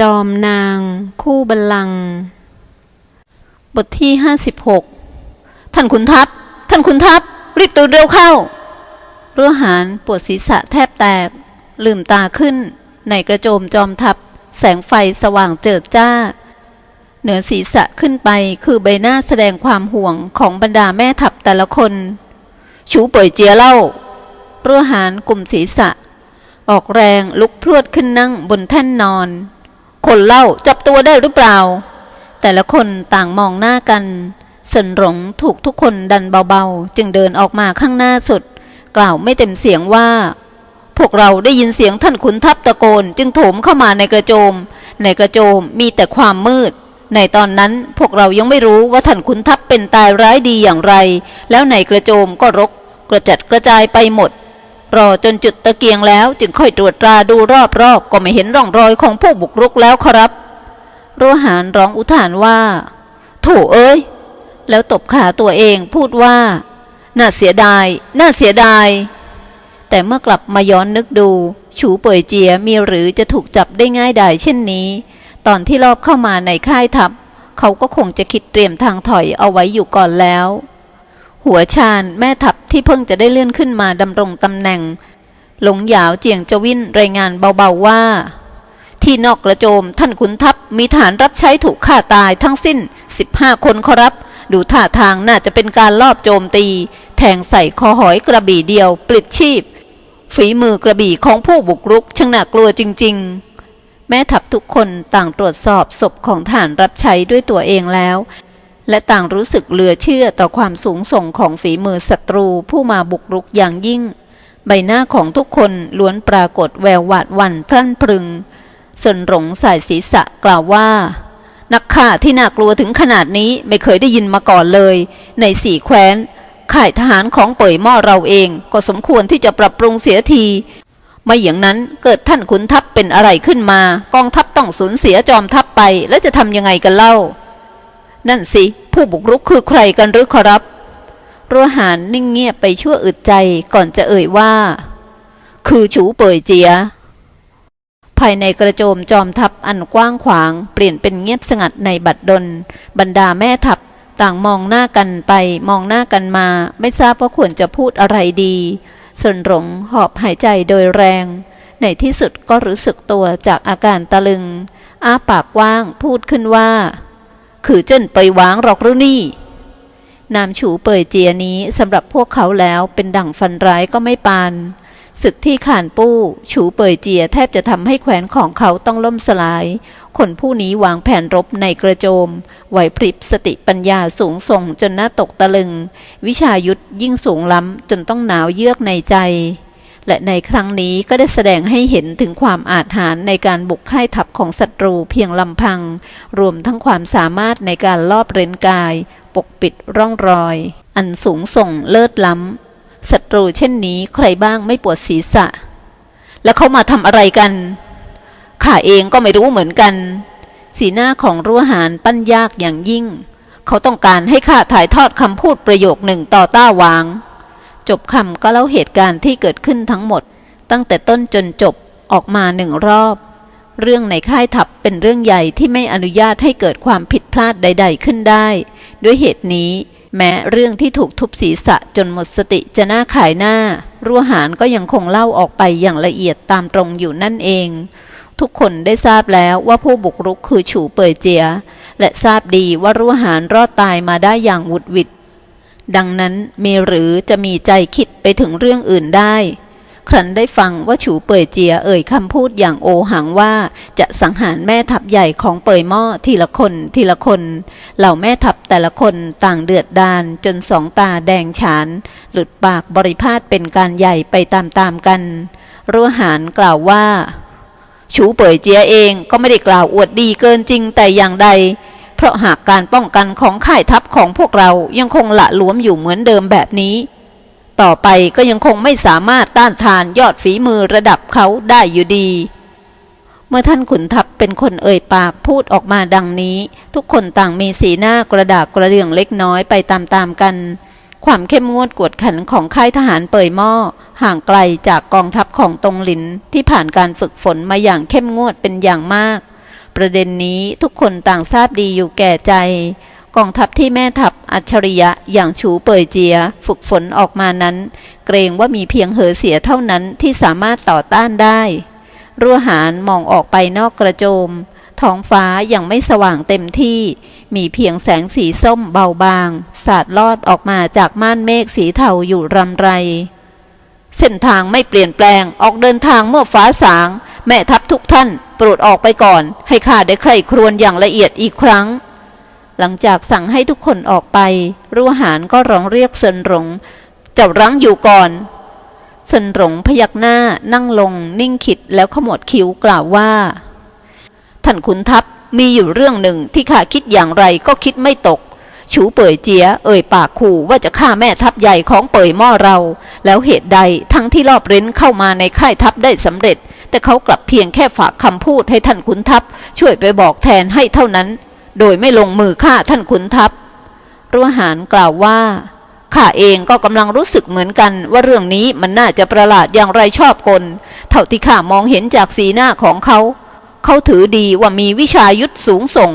จอมนาง คู่บัลลัง บทที่56ท่านขุนทัพ ท่านขุนทัพ รีบตูนเร็วเข้ารั้วหารปวดศีรษะแทบแตก ลืมตาขึ้น ในกระโจมจอมทัพ แสงไฟสว่างเจิดจ้า เหนือศีรษะขึ้นไปคือใบหน้าแสดงความห่วงของบรรดาแม่ทัพแต่ละคน ชูเป่ยเจียเล่ารั้วหารกลุ่มศีรษะ ออกแรงลุกพรวดขึ้นนั่งบนแท่นนอน คนเล่าจับตัวได้หรือเปล่า แต่ละคนต่างมองหน้ากันเสินหลงถูกทุกคนดันเบาๆ จึงเดินออกมาข้างหน้าสุด กล่าวไม่เต็มเสียงว่า พวกเราได้ยินเสียงท่านขุนทัพตะโกน จึงโถมเข้ามาในกระโจม ในกระโจมมีแต่ความมืด ในตอนนั้นพวกเรายังไม่รู้ว่าท่านขุนทัพเป็นตายร้ายดีอย่างไร แล้วในกระโจมก็รก กระจัดกระจายไปหมด รอจนจุดตะเกียงแล้วจึงค่อยตรวจตราดูรอบๆก็ไม่เห็นร่องรอยของผู้บุกรุกแล้วครับรั้วหารร้องอุทานว่าโถเอ้ย แล้วตบขาตัวเองพูดว่า น่าเสียดาย น่าเสียดาย แต่เมื่อกลับมาย้อนนึกดู ฉูเป่ยเจียมีหรือจะถูกจับได้ง่ายดายเช่นนี้ ตอนที่รอบเข้ามาในค่ายทัพ เขาก็คงจะคิดเตรียมทางถอยเอาไว้อยู่ก่อนแล้ว หัวชาญแม่ทัพที่เพิ่งจะได้เลื่อนขึ้นมาดำรงตำแหน่ง หลงหยาวเจียงจวินรายงานเบาๆว่า ที่นอกกระโจมท่านขุนทัพมีฐานรับใช้ถูกฆ่าตายทั้งสิ้น 15 คนขอรับ ดูท่าทางน่าจะเป็นการลอบโจมตี แทงใส่คอหอยกระบี่เดียว ปลิดชีพ ฝีมือกระบี่ของผู้บุกรุกช่างน่ากลัวจริง ๆ แม่ทัพทุกคนต่างตรวจสอบศพของฐานรับใช้ด้วยตัวเองแล้ว และต่างรู้สึกเหลือเชื่อต่อความสูงส่งของฝีมือศัตรูผู้มาบุกรุกอย่างยิ่ง ใบหน้าของทุกคนล้วนปรากฏแววหวาดหวั่นพรั่นพรึงสนหลงสายศีรษะกล่าวว่า นักฆ่าที่น่ากลัวถึงขนาดนี้ไม่เคยได้ยินมาก่อนเลย ในสี่แคว้นข่ายทหารของเป่ยหม้อเราเอง ก็สมควรที่จะปรับปรุงเสียทีไม่อย่างนั้นเกิดท่านขุนทัพเป็นอะไรขึ้นมา กองทัพต้องสูญเสียจอมทัพไปแล้วจะทำยังไงกันเล่า นั่นสิ ผู้บุกรุกคือใครกันหรือขอรับรัวหารนิ่งเงียบไปชั่วอึดใจก่อนจะเอ่ยว่า คือฉูเป่ยเจีย ภายในกระโจมจอมทัพอันกว้างขวางเปลี่ยนเป็นเงียบสงัดในบัดดล บรรดาแม่ทัพต่างมองหน้ากันไปมองหน้ากันมา ไม่ทราบว่าควรจะพูดอะไรดีส่วนหลงหอบหายใจโดยแรง ในที่สุดก็รู้สึกตัวจากอาการตะลึง อ้าปากกว้างพูดขึ้นว่า คือเจิ้นไปวางหรอกหรือนี่นามฉูเป่ยเจียนี้สำหรับพวกเขาแล้วเป็นดั่งฟันร้ายก็ไม่ปานศึกที่ข่านปู้ฉูเป่ยเจียแทบจะทำให้แขวนของเขาต้องล่มสลาย คนผู้นี้วางแผนรบในกระโจม ไหวพริบสติปัญญาสูงส่งจนหน้าตกตะลึง วิชายุทธยิ่งสูงล้ำจนต้องหนาวเยือกในใจ และในครั้งนี้ก็ได้แสดงให้เห็นถึงความอาจหาญในการบุกค่ายทัพของศัตรูเพียงลำพัง รวมทั้งความสามารถในการลอบเร้นกาย ปกปิดร่องรอย อันสูงส่งเลิศล้ำศัตรูเช่นนี้ใครบ้างไม่ปวดศีรษะ แล้วเขามาทำอะไรกันข้าเองก็ไม่รู้เหมือนกัน สีหน้าของรั้วหารปั้นยากอย่างยิ่ง เขาต้องการให้ข้าถ่ายทอดคำพูดประโยคหนึ่งต่อต้าวาง จบคำก็เล่าเหตุการณ์ที่เกิดขึ้นทั้งหมด ตั้งแต่ต้นจนจบออกมาหนึ่งรอบ เรื่องในค่ายทัพเป็นเรื่องใหญ่ที่ไม่อนุญาตให้เกิดความผิดพลาดใด ๆ ขึ้นได้ ด้วยเหตุนี้ แม้เรื่องที่ถูกทุบศีรษะจนหมดสติจะน่าขายหน้า รั้วหารก็ยังคงเล่าออกไปอย่างละเอียดตามตรงอยู่นั่นเอง ทุกคนได้ทราบแล้วว่าผู้บุกรุกคือฉูเป่ยเจีย และทราบดีว่ารั้วหารรอดตายมาได้อย่างหวุดหวิด ดังนั้นมีหรือจะมีใจคิดไปถึงเรื่องอื่นได้ ครั้นได้ฟังว่าฉูเป่ยเจียเอ่ยคำพูดอย่างโอหังว่า จะสังหารแม่ทัพใหญ่ของเป่ยหม้อทีละคนทีละคน เหล่าแม่ทัพแต่ละคนต่างเดือดดานจนสองตาแดงฉาน หลุดปากบริพาทเป็นการใหญ่ไปตามๆกันรัวหารกล่าวว่า ฉูเป่ยเจียเองก็ไม่ได้กล่าวอวดดีเกินจริงแต่อย่างใด เพราะหากการป้องกันของค่ายทัพของพวกเรายังคงละหลวมอยู่เหมือนเดิมแบบนี้ ต่อไปก็ยังคงไม่สามารถต้านทานยอดฝีมือระดับเขาได้อยู่ดี เมื่อท่านขุนทัพเป็นคนเอ่ยปากพูดออกมาดังนี้ ทุกคนต่างมีสีหน้ากระดากกระเดื่องเล็กน้อยไปตามๆกัน ความเข้มงวดกวดขันของค่ายทหารเปยหม้อห่างไกลจากกองทัพของตงหลินที่ผ่านการฝึกฝนมาอย่างเข้มงวดเป็นอย่างมาก ประเด็นนี้ทุกคนต่างทราบดีอยู่แก่ใจ กองทัพที่แม่ทัพอัจฉริยะอย่างฉูเป่ยเจีย ฝึกฝนออกมานั้น เกรงว่ามีเพียงเหอเสียเท่านั้นที่สามารถต่อต้านได้รั้วหารมองออกไปนอกกระโจม ท้องฟ้ายังไม่สว่างเต็มที่ มีเพียงแสงสีส้มเบาบาง สาดลอดออกมาจากม่านเมฆสีเทาอยู่รำไร เส้นทางไม่เปลี่ยนแปลงออกเดินทางเมื่อฟ้าสาง แม่ทัพทุกท่าน โปรดออกไปก่อน ให้ข้าได้ใคร่ครวญอย่างละเอียดอีกครั้ง หลังจากสั่งให้ทุกคนออกไปรั้หารก็ร้องเรียกเซินหลงเจ้ารั้งอยู่ก่อนเซินหลงพยักหน้านั่งลง นิ่งคิดแล้วขมวดคิ้วกล่าวว่า ท่านขุนทัพมีอยู่เรื่องหนึ่งที่ข้าคิดอย่างไรก็คิดไม่ตกชูเป่ยเจียเอ่ยปากขู่ว่าจะฆ่าแม่ทัพใหญ่ของเป่ยม้อเรา แล้วเหตุใดทั้งที่รอบเร้นเข้ามาในค่ายทัพได้สำเร็จ แต่เขากลับเพียงแค่ฝากคำพูดให้ท่านขุนทัพ ช่วยไปบอกแทนให้เท่านั้น โดยไม่ลงมือฆ่าท่านขุนทัพรัวหารกล่าวว่าข้าเองก็กำลังรู้สึกเหมือนกันว่าเรื่องนี้มันน่าจะประหลาดอย่างไรชอบกลเท่าที่ข้ามองเห็นจากสีหน้าของเขา เขาถือดีว่ามีวิชายุทธสูงส่ง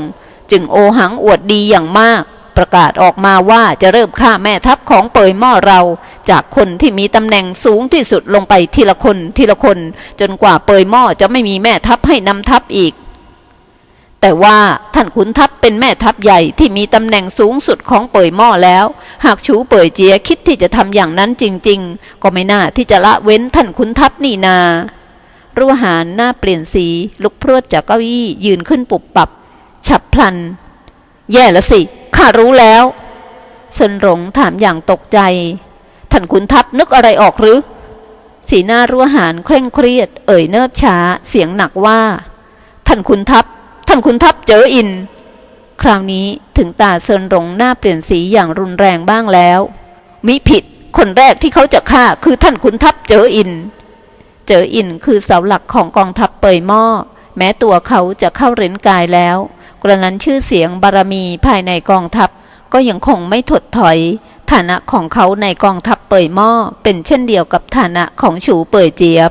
จึงโอหังอวดดีอย่างมาก ประกาศออกมาว่าจะเริ่มฆ่าแม่ทัพของเปยหม้อเรา จากคนที่มีตำแหน่งสูงที่สุดลงไปทีละคนทีละคน จนกว่าเปยหม้อจะไม่มีแม่ทัพให้นำทัพอีก แต่ว่าท่านขุนทัพเป็นแม่ทัพใหญ่ที่มีตำแหน่งสูงสุดของเปยหม้อแล้ว หากชูเปยเจียคิดที่จะทำอย่างนั้นจริง ๆ ก็ไม่น่าที่จะละเว้นท่านขุนทัพนี่นารั้วหารหน้าเปลี่ยนสีลุกพรวดจากเก้าอี้ยืนขึ้นปุบปับ ฉับพลัน แย่ละสิ ข้ารู้แล้วเซินหลงถามอย่างตกใจ ท่านขุนทัพนึกอะไรออกหรือ สีหน้ารั้วหารเคร่งเครียด เอ่ยเนิบช้า เสียงหนักว่า ท่านขุนทัพ ท่านขุนทัพเจออิน คราวนี้ถึงตาเซินหลงหน้าเปลี่ยนสีอย่างรุนแรงบ้างแล้ว มิผิด คนแรกที่เขาจะฆ่าคือท่านขุนทัพเจออิน เจออินคือเสาหลักของกองทัพเปยหม้อแม้ตัวเขาจะเข้าเร้นกายแล้ว กระนั้นชื่อเสียงบารมีภายในกองทัพ ก็ยังคงไม่ถดถอย ฐานะของเขาในกองทัพเปยหม้อเป็นเช่นเดียวกับฐานะของฉูเปยเจี๊ยบ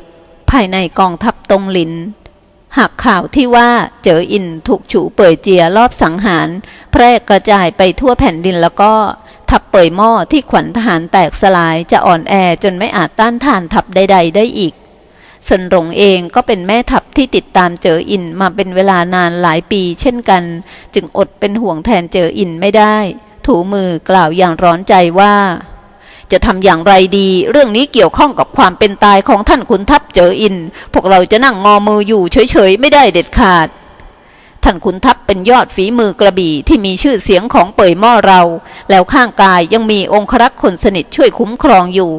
ภายในกองทัพตงหลินหากข่าวที่ว่าเจออินถูกฉูเป่ยเจียรอบสังหาร แพร่กระจายไปทั่วแผ่นดินแล้วก็ ทัพเป่ยหม้อที่ขวัญทหารแตกสลายจะอ่อนแอจนไม่อาจต้านทานทัพใด ๆ ได้อีก สนหลงเองก็เป็นแม่ทัพที่ติดตามเจออินมาเป็นเวลานานหลายปีเช่นกัน จึงอดเป็นห่วงแทนเจออินไม่ได้ ถูมือกล่าวอย่างร้อนใจว่า จะทำอย่างไรดี เรื่องนี้เกี่ยวข้องกับความเป็นตายของท่านขุนทัพเจออิน พวกเราจะนั่งงอมืออยู่เฉยๆไม่ได้เด็ดขาดท่านขุนทัพเป็นยอดฝีมือกระบี่ที่มีชื่อเสียงของเป่ยม้อเรา แล้วข้างกายยังมีองครักษ์คนสนิทช่วยคุ้มครองอยู่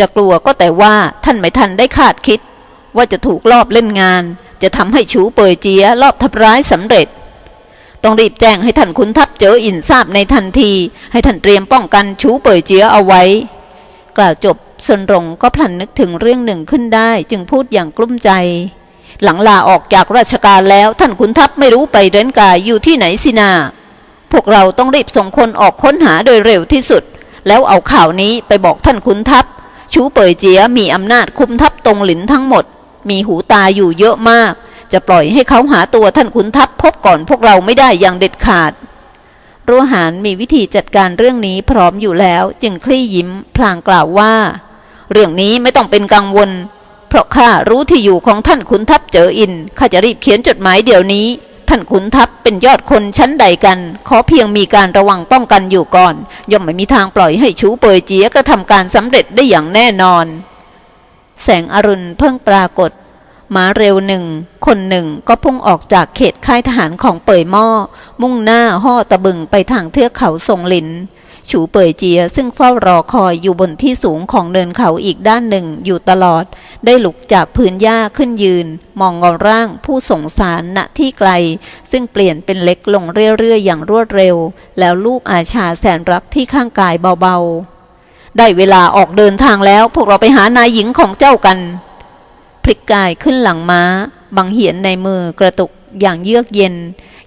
จะกลัวก็แต่ว่าท่านไม่ทันได้คาดคิด ว่าจะถูกลอบเล่นงาน จะทำให้ชูเป่ยเจียลอบทำร้ายสำเร็จ ต้องรีบแจ้งให้ท่านขุนทัพเจออินทราบในทันที ให้ท่านเตรียมป้องกันชูเป่ยเจียเอาไว้ กล่าวจบสนรงก็พลันนึกถึงเรื่องหนึ่งขึ้นได้ จึงพูดอย่างกลุ้มใจ หลังลาออกจากราชการแล้วท่านขุนทัพไม่รู้ไปเร้นกายอยู่ที่ไหนสินา พวกเราต้องรีบส่งคนออกค้นหาโดยเร็วที่สุด แล้วเอาข่าวนี้ไปบอกท่านขุนทัพ ชูเป่ยเจียมีอำนาจคุมทัพตรงหลินทั้งหมด มีหูตาอยู่เยอะมาก จะปล่อยให้เขาหาตัวท่านขุนทัพพบก่อนพวกเราไม่ได้อย่างเด็ดขาดรัวหารมีวิธีจัดการเรื่องนี้พร้อมอยู่แล้ว จึงคลี่ยิ้มพลางกล่าวว่า เรื่องนี้ไม่ต้องเป็นกังวล เพราะข้ารู้ที่อยู่ของท่านขุนทัพเจออินข้าจะรีบเขียนจดหมายเดี๋ยวนี้ ท่านขุนทัพเป็นยอดคนชั้นใดกัน ขอเพียงมีการระวังป้องกันอยู่ก่อน ย่อมไม่มีทางปล่อยให้ชูเปยเจียกระทำการสำเร็จได้อย่างแน่นอน แสงอรุณเพิ่งปรากฏมาเร็วหนึ่ง คนหนึ่งก็พุ่งออกจากเขตค่ายทหารของเป่ยหม้อ มุ่งหน้าห่อตะบึงไปทางเทือกเขาทรงหลิน ฉูเป่ยเจียซึ่งเฝ้ารอคอยอยู่บนที่สูงของเนินเขาอีกด้านหนึ่งอยู่ตลอด ได้ลุกจากพื้นหญ้าขึ้นยืน มองเงาร่างผู้ส่งสารณที่ไกล ซึ่งเปลี่ยนเป็นเล็กลงเรื่อยๆ อย่างรวดเร็ว แล้วลูบอาชาแสนรักที่ข้างกายเบาๆ ได้เวลาออกเดินทางแล้วพวกเราไปหานายหญิงของเจ้ากัน พลิกกายขึ้นหลังม้า บังเหียนในมือกระตุกอย่างเยือกเย็น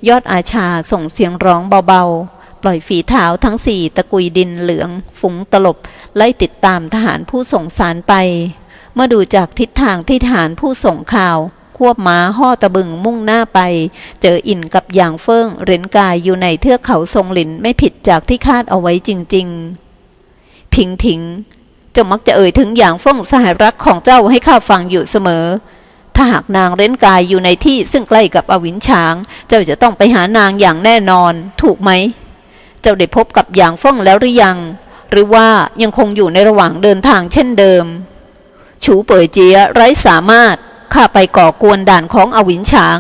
ยอดอาชาส่งเสียงร้องเบาๆ ปล่อยฝีเท้าทั้งสี่ตะกุยดินเหลืองฝูงตลบ ไล่ติดตามทหารผู้ส่งสารไป เมื่อดูจากทิศทางที่ทหารผู้ส่งข่าว ควบม้าห่อตะบึงมุ่งหน้าไป เจออินกับหยางเฟิงเรนกายอยู่ในเทือกเขาทรงหลินไม่ผิดจากที่คาดเอาไว้จริง ๆ พิงถิงเจ้ามักจะเอ่ยถึงอย่างเฟิงสหายรักของเจ้าให้ข้าฟังอยู่เสมอ ถ้าหากนางเร้นกายอยู่ในที่ซึ่งใกล้กับอวินฉาง เจ้าจะต้องไปหานางอย่างแน่นอน ถูกไหม เจ้าได้พบกับหยางเฟิงแล้วหรือยัง หรือว่ายังคงอยู่ในระหว่างเดินทางเช่นเดิมฉูเป่ยเจียไร้สามารถข้าไปก่อกวนด่านของอวินฉาง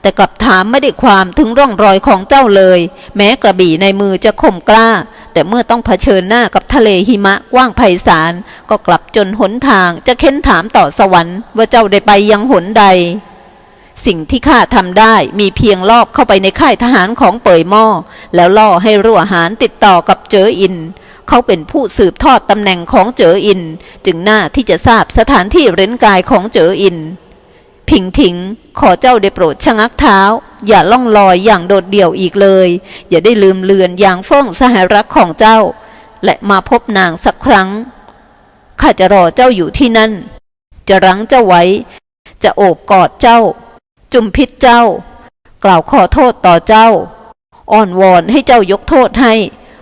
แต่กลับถามไม่ได้ความถึงร่องรอยของเจ้าเลย แม้กระบี่ในมือจะคมกล้า แต่เมื่อต้องเผชิญหน้ากับทะเลหิมะกว้างไพศาลก็กลับจนหนทางจะเค้นถามต่อสวรรค์ว่าเจ้าได้ไปยังหนใด สิ่งที่ข้าทำได้มีเพียงลอบเข้าไปในค่ายทหารของเปยหม้อแล้วล่อให้รั่วหารติดต่อกับเจออิน เขาเป็นผู้สืบทอดตำแหน่งของเจออิน จึงน่าที่จะทราบสถานที่เร้นกายของเจออิน พิงถิง ขอเจ้าได้โปรดชะงักเท้า อย่าล่องลอยอย่างโดดเดี่ยวอีกเลย อย่าได้ลืมเลือนอย่างฟ้องสหายรักของเจ้า และมาพบนางสักครั้งข้าจะรอเจ้าอยู่ที่นั่น จะรั้งเจ้าไว้ จะโอบกอดเจ้า จุมพิษเจ้า กล่าวขอโทษต่อเจ้าอ้อนวอนให้เจ้ายกโทษให้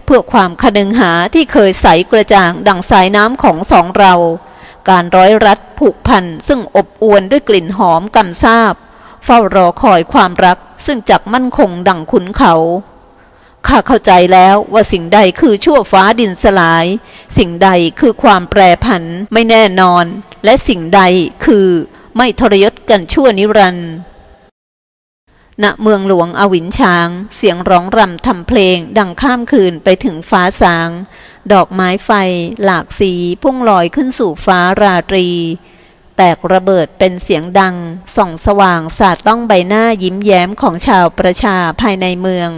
เพื่อความคนึงหาที่เคยใสกระจ่างดังสายน้ำของสองเรา การร้อยรัดผูกพันซึ่งอบอวนด้วยกลิ่นหอมกำซาบ เฝ้ารอคอยความรักซึ่งจักมั่นคงดังขุนเขาข้าเข้าใจแล้วว่าสิ่งใดคือชั่วฟ้าดินสลาย สิ่งใดคือความแปรผันไม่แน่นอน และสิ่งใดคือไม่ทรยศกันชั่วนิรันดร์ ณเมืองหลวงอวินช้าง เสียงร้องรำทำเพลง ดังข้ามคืนไปถึงฟ้าสาง ดอกไม้ไฟ หลากสี พุ่งลอยขึ้นสู่ฟ้าราตรี แตกระเบิดเป็นเสียงดัง ส่องสว่างสาดต้องใบหน้ายิ้มแย้มของชาวประชาภายในเมือง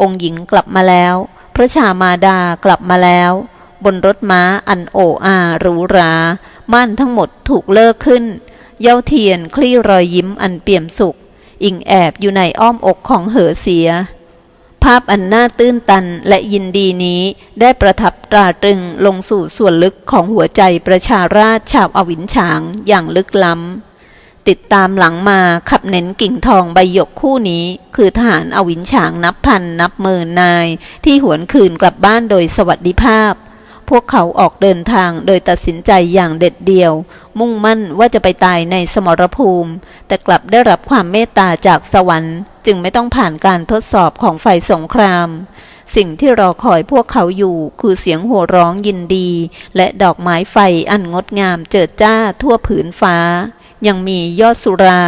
องค์หญิงกลับมาแล้ว พระชามาดากลับมาแล้ว บนรถม้าอันโออาหรูหรา ม่านทั้งหมดถูกเลิกขึ้น เย้าเทียนคลี่รอยยิ้มอันเปี่ยมสุข อิงแอบอยู่ในอ้อมอกของเหอเสีย ภาพอันน่าตื้นตันและยินดีนี้ได้ประทับตราตรึงลงสู่ส่วนลึกของหัวใจประชาราชชาวอวินฉางอย่างลึกล้ำ ติดตามหลังมาขับเน้นกิ่งทองใบหยกคู่นี้ คือทหารอวินฉางนับพันนับหมื่นนาย ที่หวนคืนกลับบ้านโดยสวัสดิภาพ พวกเขาออกเดินทางโดยตัดสินใจอย่างเด็ดเดี่ยว มุ่งมั่นว่าจะไปตายในสมรภูมิ แต่กลับได้รับความเมตตาจากสวรรค์ จึงไม่ต้องผ่านการทดสอบของไฟสงคราม สิ่งที่รอคอยพวกเขาอยู่คือเสียงโห่ร้องยินดี และดอกไม้ไฟอันงดงามเจิดจ้าทั่วผืนฟ้า ยังมียอดสุรา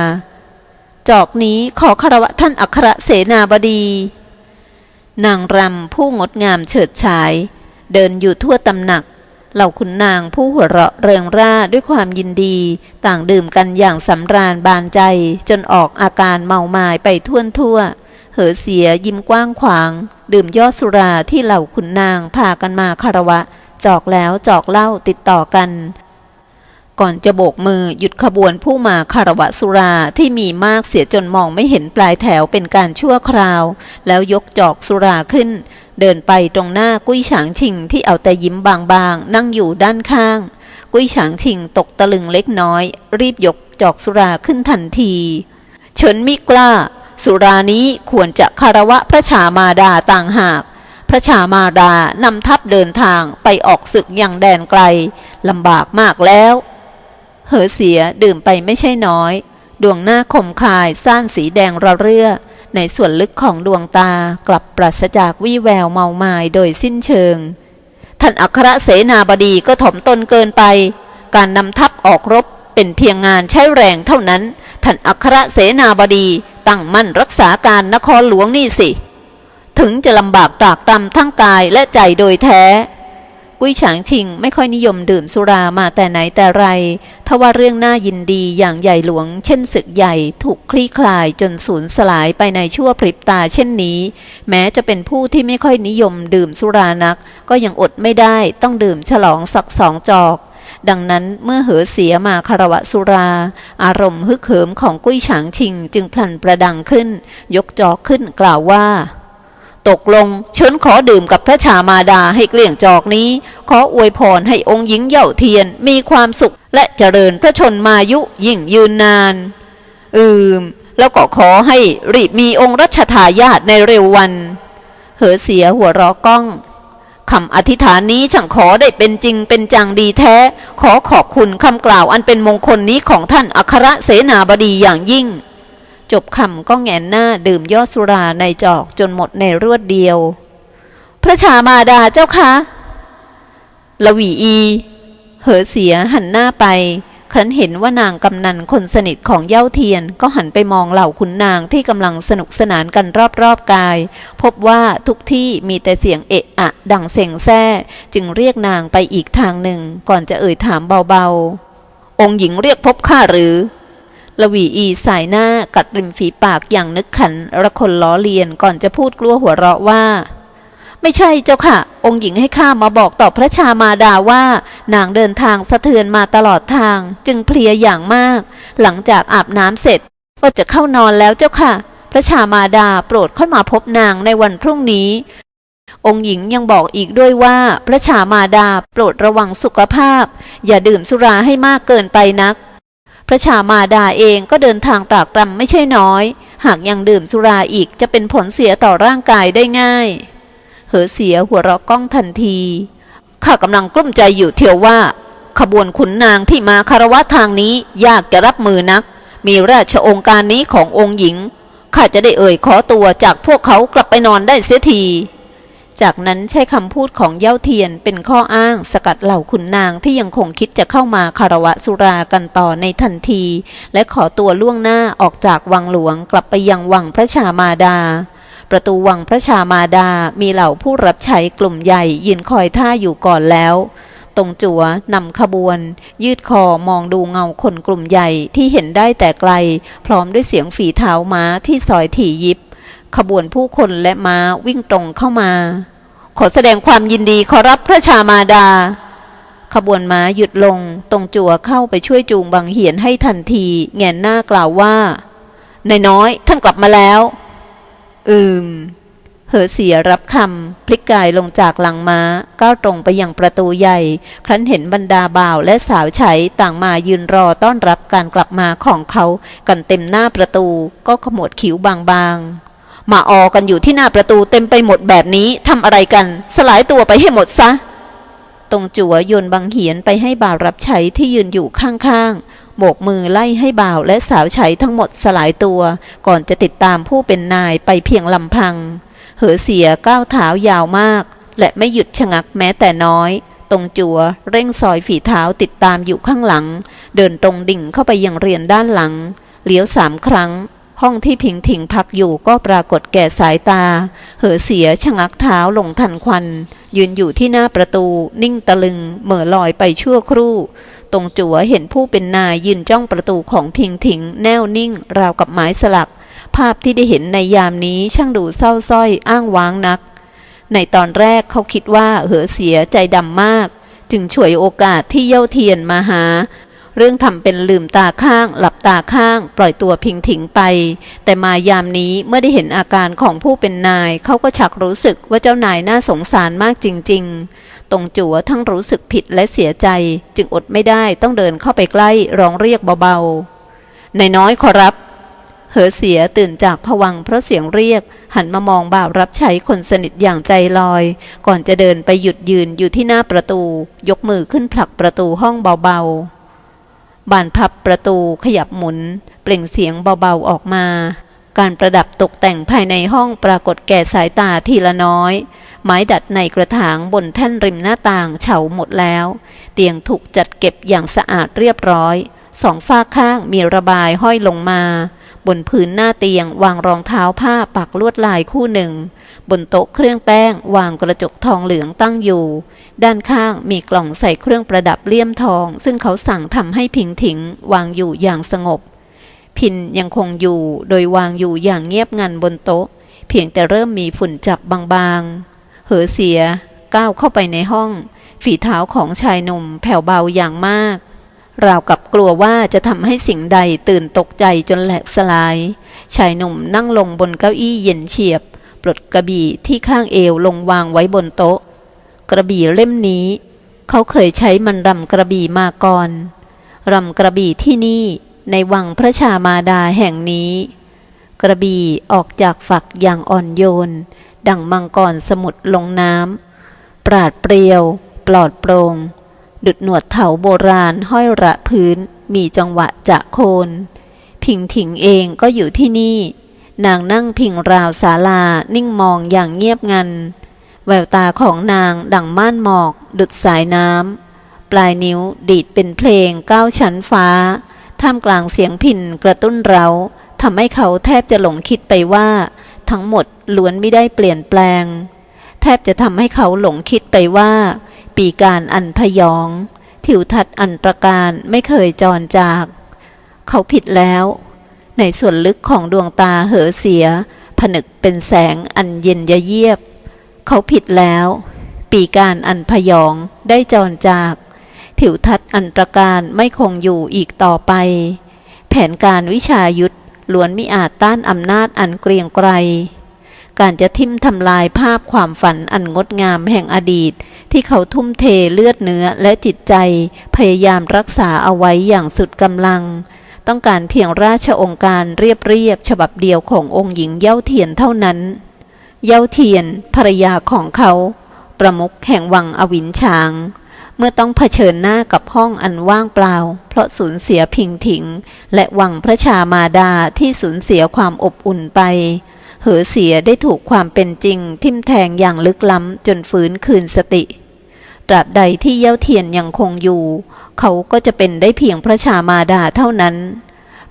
จอกนี้ขอคารวะท่านอัครเสนาบดี นางรำผู้งดงามเฉิดฉาย เดินอยู่ทั่วตำหนัก เหล่าขุนนางผู้หัวเราะเริงร่าด้วยความยินดี ต่างดื่มกันอย่างสำราญบานใจ จนออกอาการเมามายไปทั่วทั่วเหอเสียยิ้มกว้างขวาง ดื่มยอดสุราที่เหล่าขุนนางพากันมาคารวะ จอกแล้วจอกเล่าติดต่อกัน ก่อนจะโบกมือหยุดขบวนผู้มาคารวะสุราที่มีมากเสียจนมองไม่เห็นปลายแถวเป็นการชั่วคราว แล้วยกจอกสุราขึ้น เดินไปตรงหน้ากุ้ยฉางชิงที่เอาแต่ยิ้มบางๆ นั่งอยู่ด้านข้าง กุ้ยฉางชิงตกตะลึงเล็กน้อย รีบยกจอกสุราขึ้นทันทีเฉินมิกล้า สุรานี้ควรจะคารวะพระชามาดาต่างหาก พระชามาดานำทัพเดินทางไปออกศึกอย่างแดนไกลลำบากมากแล้ว เหอเสียดื่มไปไม่ใช่น้อย ดวงหน้าคมคาย ซ่านสีแดงระเรื่อ ในส่วนลึกของดวงตากลับปราศจากวี่แววเมามายโดยสิ้นเชิง ท่านอัครเสนาบดีก็ถ่อมตนเกินไป การนำทัพออกรบเป็นเพียงงานใช้แรงเท่านั้น ท่านอัครเสนาบดีตั้งมั่นรักษาการนครหลวงนี่สิ ถึงจะลำบากตรากตรำทั้งกายและใจโดยแท้ กุ้ยฉางชิงไม่ค่อยนิยมดื่มสุรามาแต่ไหนแต่ไรทว่าเรื่องน่ายินดีอย่างใหญ่หลวง เช่นศึกใหญ่ถูกคลี่คลายจนสูญสลายไปในชั่วพริบตาเช่นนี้ แม้จะเป็นผู้ที่ไม่ค่อยนิยมดื่มสุรานัก ก็ยังอดไม่ได้ต้องดื่มฉลองสักสองจอก ดังนั้นเมื่อเหอเสียมาคารวะสุรา อารมณ์ฮึกเหิมของกุ้ยฉางชิงจึงพลันประดังขึ้น ยกจอกขึ้นกล่าวว่า ตกลงเชิญขอดื่มกับพระชามาดาให้เกลี้ยงจอกนี้ ขออวยพรให้องค์หญิงเย่าเทียนมีความสุขและเจริญพระชนมายุยิ่งยืนนาน อืม แล้วก็ขอให้รีบมีองค์รัชทายาทในเร็ววัน เหอเสียหัวราะก้องคำอธิษฐานนี้ช่างขอได้เป็นจริงเป็นจังดีแท้ ขอขอบคุณคำกล่าวอันเป็นมงคลนี้ของท่านอัครเสนาบดีอย่างยิ่ง จบคำก็แงนหน้าดื่มยอดสุราในจอกจนหมดในรวดเดียว พระชามาดาเจ้าคะละวีอี เหอเสียหันหน้าไป ครั้นเห็นว่านางกำนันคนสนิทของเย้าเทียนก็หันไปมองเหล่าขุนนางที่กำลังสนุกสนานกันรอบๆกาย พบว่าทุกที่มีแต่เสียงเอะอะ ดังเซ็งแซ่จึงเรียกนางไปอีกทางหนึ่ง ก่อนจะเอ่ยถามเบาๆ องค์หญิงเรียกพบข้าหรือ ละวีอีสายหน้ากัดริมฝีปากอย่างนึกขันระคนล้อเลียนก่อนจะพูดกลัวหัวเราะว่า ไม่ใช่เจ้าค่ะ องค์หญิงให้ข้ามาบอกต่อพระชามาดาว่า นางเดินทางสะเทือนมาตลอดทาง จึงเพลียอย่างมาก หลังจากอาบน้ำเสร็จ ก็จะเข้านอนแล้วเจ้าค่ะ พระชามาดาโปรดเข้ามาพบนางในวันพรุ่งนี้ องค์หญิงยังบอกอีกด้วยว่า พระชามาดาโปรดระวังสุขภาพ อย่าดื่มสุราให้มากเกินไปนัก พระชามาดาเองก็เดินทางตรากตรำไม่ใช่น้อย หากยังดื่มสุราอีกจะเป็นผลเสียต่อร่างกายได้ง่าย เหอเสียหัวเราะก้องทันที ข้ากำลังกลุ้มใจอยู่เทียวว่า ขบวนขุนนางที่มาคารวะทางนี้ยากจะรับมือนัก มีราชองค์การนี้ขององค์หญิง ข้าจะได้เอ่ยขอตัวจากพวกเขากลับไปนอนได้เสียที จากนั้นใช้คำพูดของเย้าเทียนเป็นข้ออ้างสกัดเหล่าขุนนางที่ยังคงคิดจะเข้ามาคารวะสุรากันต่อในทันที และขอตัวล่วงหน้าออกจากวังหลวงกลับไปยังวังพระชามาดา ประตูวังพระชามาดา มีเหล่าผู้รับใช้กลุ่มใหญ่ยืนคอยท่าอยู่ก่อนแล้วตรงจัวนำขบวน ยืดคอมองดูเงาคนกลุ่มใหญ่ที่เห็นได้แต่ไกล พร้อมด้วยเสียงฝีเท้าม้าที่ซอยถี่ยิบ ขบวนผู้คนและม้าวิ่งตรงเข้ามา ขอแสดงความยินดีขอรับพระชามาดา ขบวนม้าหยุดลงตรงจั่วเข้าไปช่วยจูงบังเหียนให้ทันทีแงนหน้ากล่าวว่านายน้อยท่านกลับมาแล้ว อืม เหอเสียรับคำพลิกกายลงจากหลังม้าก้าวตรงไปยังประตูใหญ่ ครั้นเห็นบรรดาบ่าวและสาวใช้ต่างมายืนรอต้อนรับการกลับมาของเขากันเต็มหน้าประตูก็ขมวดคิ้วบางๆ มาออกันอยู่ที่หน้าประตูเต็มไปหมดแบบนี้ทำอะไรกัน สลายตัวไปให้หมดซะ ตรงจั่วโยนบังเหียนไปให้บ่าวรับใช้ที่ยืนอยู่ข้างๆ โบกมือไล่ให้บ่าวและสาวใช้ทั้งหมดสลายตัว ก่อนจะติดตามผู้เป็นนายไปเพียงลำพัง เหอเสียก้าวเท้ายาวมาก และไม่หยุดชะงักแม้แต่น้อยตรงจัวเร่งซอยฝีเท้าติดตามอยู่ข้างหลัง เดินตรงดิ่งเข้าไปยังเรียนด้านหลัง เลี้ยวสามครั้ง ห้องที่พิงถิงพักอยู่ก็ปรากฏแก่สายตา เหอเสียชะงักเท้าลงทันควัน ยืนอยู่ที่หน้าประตู นิ่งตะลึง เหม่อลอยไปชั่วครู่ ตรงจัวเห็นผู้เป็นนายยืนจ้องประตูของพิงถิง แน่วนิ่ง ราวกับไม้สลัก ภาพที่ได้เห็นในยามนี้ช่างดูเศร้าส้อยอ้างว้างนัก ในตอนแรกเขาคิดว่าเหอเสียใจดำมาก จึงฉวยโอกาสที่เย้าเทียนมาหา เรื่องทำเป็นลืมตาข้าง หลับตาข้าง ปล่อยตัวพิงถิงไป แต่มายามนี้เมื่อได้เห็นอาการของผู้เป็นนาย เขาก็ชักรู้สึกว่าเจ้านายน่าสงสารมากจริง ๆ ตรงจัวทั้งรู้สึกผิดและเสียใจ จึงอดไม่ได้ต้องเดินเข้าไปใกล้ร้องเรียกเบาๆนายน้อยขอรับ เหอเสียตื่นจากผวังเพราะเสียงเรียก หันมามองบ่าวรับใช้คนสนิทอย่างใจลอย ก่อนจะเดินไปหยุดยืนอยู่ที่หน้าประตู ยกมือขึ้นผลักประตูห้องเบาๆ บานพับประตูขยับหมุน เปล่งเสียงเบาๆออกมา การประดับตกแต่งภายในห้องปรากฏแก่สายตาทีละน้อย ไม้ดัดในกระถางบนแท่นริมหน้าต่างเฉาหมดแล้ว เตียงถูกจัดเก็บอย่างสะอาดเรียบร้อย สองฝ้าข้างมีระบายห้อยลงมา บนพื้นหน้าเตียง วางรองเท้าผ้าปักลวดลายคู่หนึ่ง บนโต๊ะเครื่องแป้ง วางกระจกทองเหลืองตั้งอยู่ ด้านข้างมีกล่องใส่เครื่องประดับเลี่ยมทอง ซึ่งเขาสั่งทำให้พิงถิง วางอยู่อย่างสงบ พินยังคงอยู่โดยวางอยู่อย่างเงียบงันบนโต๊ะ เพียงแต่เริ่มมีฝุ่นจับบางๆ เหอเสียก้าวเข้าไปในห้อง ฝีเท้าของชายหนุ่มแผ่วเบาอย่างมาก ราวกับกลัวว่าจะทำให้สิ่งใดตื่นตกใจจนแหลกสลาย ชายหนุ่มนั่งลงบนเก้าอี้เย็นเฉียบ ปลดกระบี่ที่ข้างเอวลงวางไว้บนโต๊ะ กระบี่เล่มนี้ เขาเคยใช้มันรำกระบี่มาก่อนรำกระบี่ที่นี่ในวังพระชามาดาแห่งนี้ กระบี่ออกจากฝักอย่างอ่อนโยน ดังมังกรสมุทรลงน้ำปราดเปรียว ปลอดโปร่ง ดุดหนวดเถาโบราณห้อยระพื้น มีจังหวะจะโคน พิงถิงเองก็อยู่ที่นี่ นางนั่งพิงราวศาลานิ่งมองอย่างเงียบงัน แววตาของนางดังม่านหมอก ดุดสายน้ำ ปลายนิ้วดีดเป็นเพลงก้าวชั้นฟ้า ท่ามกลางเสียงพินกระตุ้นเราทำให้เขาแทบจะหลงคิดไปว่า ทั้งหมดล้วนไม่ได้เปลี่ยนแปลง แทบจะทำให้เขาหลงคิดไปว่า ปีการอันพยอง ทิวทัศน์อันตรการไม่เคยจรจาก เขาผิดแล้ว ในส่วนลึกของดวงตาเหอเสีย ผนึกเป็นแสงอันเย็นยะเยียบ เขาผิดแล้ว ปีการอันพยองได้จรจากถิวทัศน์อันตรการไม่คงอยู่อีกต่อไป แผนการวิชายุทธล้วนมิอาจต้านอำนาจอันเกรียงไกร การจะทิ่มทำลายภาพความฝันอันงดงามแห่งอดีต ที่เขาทุ่มเทเลือดเนื้อและจิตใจ พยายามรักษาเอาไว้อย่างสุดกำลัง ต้องการเพียงราชองค์การเรียบเรียบฉบับเดียวขององค์หญิงเย้าเทียนเท่านั้น เย้าเทียนภรรยาของเขา ประมุขแห่งวังอวินชางเมื่อต้องเผชิญหน้ากับห้องอันว่างเปล่า เพราะสูญเสียพิงถิง และวังพระชามาดาที่สูญเสียความอบอุ่นไป เหอเสียได้ถูกความเป็นจริง ทิ่มแทงอย่างลึกล้ำจนฟื้นคืนสติ ตราบใดที่เย้าเทียนยังคงอยู่ เขาก็จะเป็นได้เพียงพระชามาดาเท่านั้น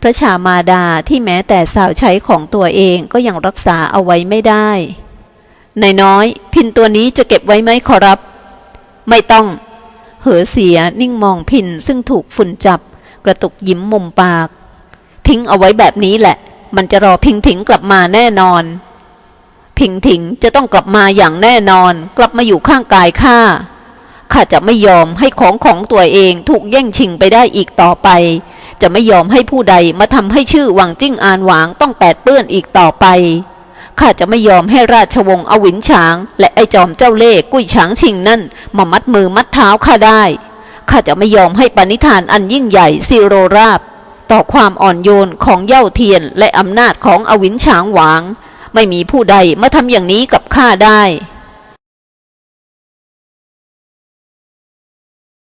พระชามาดาที่แม้แต่สาวใช้ของตัวเองก็ยังรักษาเอาไว้ไม่ได้นายน้อย พินตัวนี้จะเก็บไว้ไหมขอรับ ไม่ต้อง เหอเสียนิ่งมองพินซึ่งถูกฝุ่นจับ กระตุกยิ้มมุมปาก ทิ้งเอาไว้แบบนี้แหละ มันจะรอพิงถิงกลับมาแน่นอน พิงถิงจะต้องกลับมาอย่างแน่นอน กลับมาอยู่ข้างกายข้าข้าจะไม่ยอมให้ของของตัวเองถูกแย่งชิงไปได้อีกต่อไป จะไม่ยอมให้ผู้ใดมาทำให้ชื่อหวังจิ้งอานหวางต้องแปดเปื้อนอีกต่อไปข้าจะไม่ยอมให้ราชวงศ์อวินฉาง และไอจอมเจ้าเล่กุ้ยฉางชิงนั่นมามัดมือมัดเท้าข้าได้ข้าจะไม่ยอมให้ปณิธานอันยิ่งใหญ่ซีโรราบ ต่อความอ่อนโยนของเย่าเทียนและอำนาจของอวินฉางหวาง ไม่มีผู้ใดมาทำอย่างนี้กับข้าได้